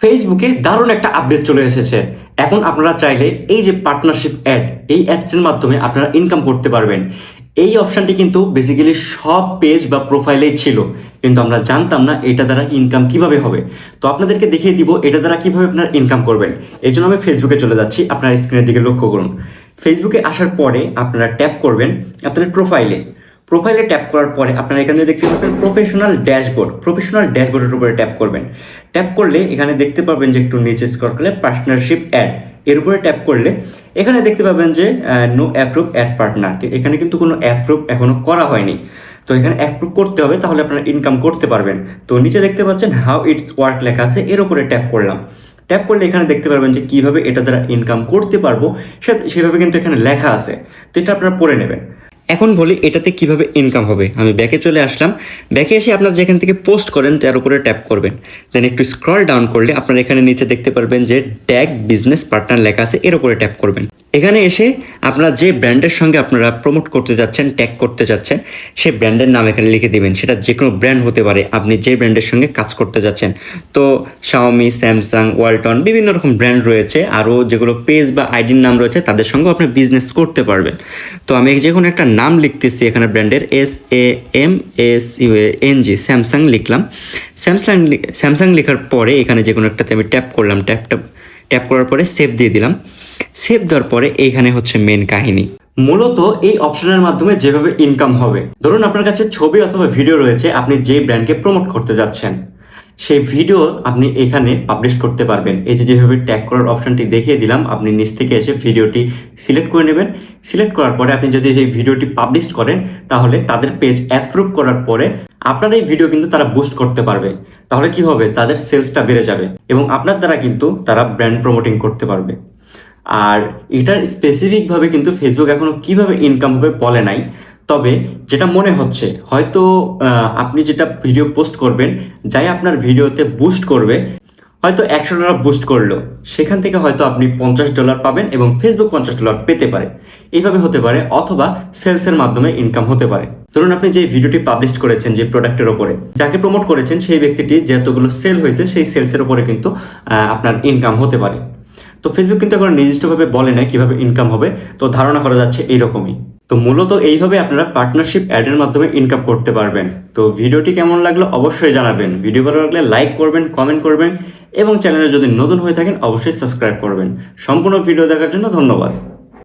ফেসবুকে দারুণ একটা আপডেট চলে এসেছে। এখন আপনারা চাইলে এই যে পার্টনারশিপ অ্যাড এই অ্যাডসের মাধ্যমে আপনারা ইনকাম করতে পারবেন। এই অপশানটি কিন্তু বেসিক্যালি সব পেজ বা প্রোফাইলেই ছিল। কিন্তু আমরা জানতাম না এটা দ্বারা ইনকাম কীভাবে হবে। তো আপনাদেরকে দেখিয়ে দিব এটা দ্বারা কীভাবে আপনারা ইনকাম করবেন। এই জন্য আমি ফেসবুকে চলে যাচ্ছি। আপনার স্ক্রিনের দিকে লক্ষ্য করুন। ফেসবুকে আসার পরে আপনারা ট্যাপ করবেন আপনাদের প্রোফাইলে প্রোফাইলে ট্যাপ করার পরে আপনারা এখানে দেখতে পাচ্ছেন প্রফেশনাল ড্যাশবোর্ড প্রফেশনাল ড্যাশবোর্ডের উপরে ট্যাপ করবেন। ট্যাপ করলে এখানে দেখতে পাবেন যে একটু নিচে স্ক্রল করলে পার্টনারশিপ অ্যাড এর উপরে ট্যাপ করলে এখানে দেখতে পাবেন যে নো অ্যাপ্রুভ অ্যাড পার্টনার এখানে কিন্তু কোনো অ্যাপ্রুভ এখনও করা হয়নি। তো এখানে অ্যাপ্রুভ করতে হবে, তাহলে আপনারা ইনকাম করতে পারবেন। তো নিচে দেখতে পাচ্ছেন হাউ ইটস ওয়ার্ক লেখা আছে, এর উপরে ট্যাপ করলাম। ট্যাপ করলে এখানে দেখতে পারবেন যে কীভাবে এটা দ্বারা ইনকাম করতে পারব সেভাবে কিন্তু এখানে লেখা আছে। তো এটা আপনারা পড়ে নেবেন। এখন বলি এটাতে কীভাবে ইনকাম হবে। আমি ব্যাকে চলে আসলাম। ব্যাকে এসে আপনার যেখান থেকে পোস্ট করেন, তার উপরে ট্যাপ করবেন। দেন একটু স্ক্রল ডাউন করলে আপনার এখানে নিচে দেখতে পারবেন যে ট্যাগ বিজনেস পার্টনার লেখা আছে, এর উপরে ট্যাপ করবেন। এখানে এসে আপনারা যে ব্র্যান্ডের সঙ্গে আপনারা প্রমোট করতে যাচ্ছেন ট্যাগ করতে যাচ্ছেন, সেই ব্র্যান্ডের নাম এখানে লিখে দিবেন। সেটা যে কোনো ব্র্যান্ড হতে পারে, আপনি যে ব্র্যান্ডের সঙ্গে কাজ করতে যাচ্ছেন। তো শাওমি স্যামসাং ওয়ালটন বিভিন্ন রকম ব্র্যান্ড রয়েছে, আরও যেগুলো পেজ বা আইডির নাম রয়েছে, তাদের সঙ্গেও আপনি বিজনেস করতে পারবেন। তো আমি যে কোনো একটা নাম লিখতেছি এখানে ব্র্যান্ডের S A M S U N G Samsung লিখলাম স্যামসাং স্যামসাং লেখার পরে এখানে যে কোনো একটাতে আমি ট্যাপ করলাম ট্যাপ ট্যাপ ট্যাপ করার পরে সেভ দিয়ে দিলাম। সেভ দেওয়ার পরে এইখানে হচ্ছে মেন কাহিনী। মূলত এই অপশনের মাধ্যমে যেভাবে ইনকাম হবে। ধরুন আপনার কাছে ছবি অথবা ভিডিও রয়েছে, আপনি যে ব্র্যান্ডকে প্রমোট করতে যাচ্ছেন, সেই ভিডিও আপনি এখানে পাবলিশ করতে পারবেন। এই যে যেভাবে ট্যাগ করার অপশনটি দেখিয়ে দিলাম, আপনি নিচ থেকে এসে ভিডিওটি সিলেক্ট করে নেবেন। সিলেক্ট করার পরে আপনি যদি এই ভিডিওটি পাবলিশ করেন, তাহলে তাদের পেজ অ্যাপ্রুভ করার পরে আপনার এই ভিডিও কিন্তু তারা বুস্ট করতে পারবে। তাহলে কি হবে? তাদের সেলসটা বেড়ে যাবে এবং আপনার দ্বারা কিন্তু তারা ব্র্যান্ড প্রমোটিং করতে পারবে। আর এটার স্পেসিফিকভাবে কিন্তু ফেসবুক এখনও কীভাবে ইনকাম হবে বলে নাই। তবে যেটা মনে হচ্ছে, হয়তো আপনি যেটা ভিডিও পোস্ট করবেন, যাই আপনার ভিডিওতে বুস্ট করবে, হয়তো একশো ডলার বুস্ট করল। সেখান থেকে হয়তো আপনি পঞ্চাশ ডলার পাবেন এবং ফেসবুক পঞ্চাশ ডলার পেতে পারে। এইভাবে হতে পারে অথবা সেলসের মাধ্যমে ইনকাম হতে পারে। ধরুন আপনি যে ভিডিওটি পাবলিশ করেছেন যে প্রোডাক্টের ওপরে, যাকে প্রমোট করেছেন সেই ব্যক্তিটি যতগুলো সেল হয়েছে, সেই সেলসের ওপরে কিন্তু আপনার ইনকাম হতে পারে। তো ফেসবুক কিন্তু এখন নির্দিষ্টভাবে বলে না কীভাবে ইনকাম হবে, তো ধারণা করা যাচ্ছে এইরকমই। তো মূলত এইভাবে আপনারা পার্টনারশিপ অ্যাডের মাধ্যমে ইনকাম করতে পারবেন। তো ভিডিওটি কেমন লাগল অবশ্যই জানাবেন। ভিডিও ভালো লাগলে লাইক করবেন কমেন্ট করবেন এবং চ্যানেলে যদি নতুন হয়ে থাকেন অবশ্যই সাবস্ক্রাইব করবেন। সম্পূর্ণ ভিডিও দেখার জন্য ধন্যবাদ।